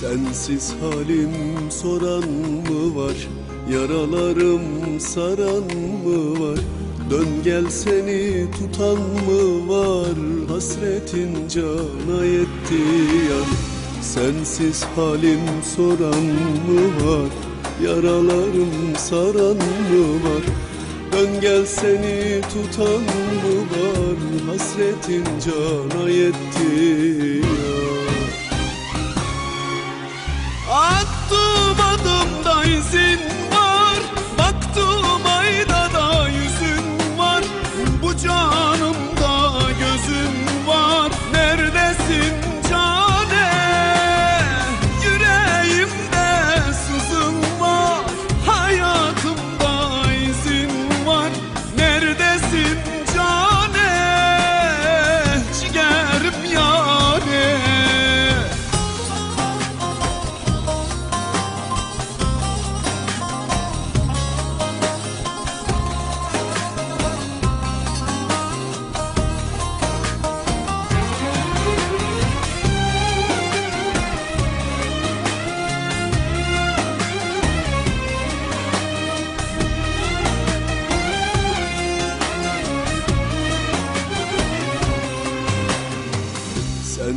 Sensiz halim soran mı var? Yaralarım saran mı var? Dön gel seni tutan mı var? Hasretin cana yetti ya Sensiz halim soran mı var? Yaralarım saran mı var? Dön gel seni tutan mı var? Hasretin cana yetti Santo.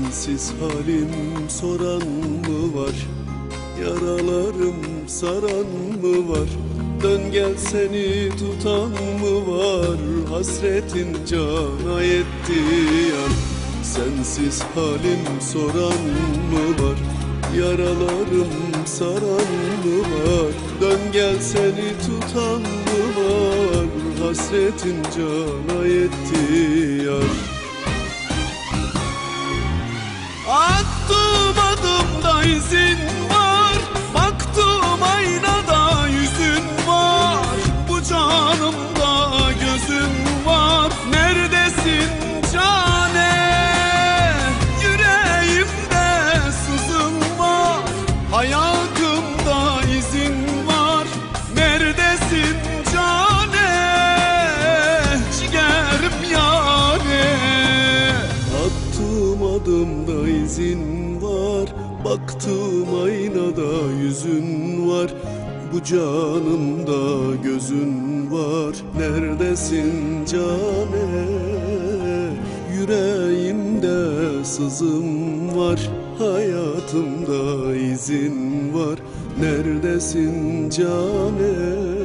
Sensiz halim soran mı var? Yaralarım saran mı var? Dön gel seni tutan mı var? Hasretin cana yetti yan Sensiz halim soran mı var? Yaralarım saran mı var? Dön gel seni tutan mı var? Hasretin cana yetti yar Hayatımda izin var. Neredesin cane? Ciğerim yâre. Attığım adımda izin var. Baktığım aynada yüzün var. Bu canımda gözün var. Neredesin cane? Yüreğimde sızım var Hayatımda izin var. Neredesin cane Yüreğim ya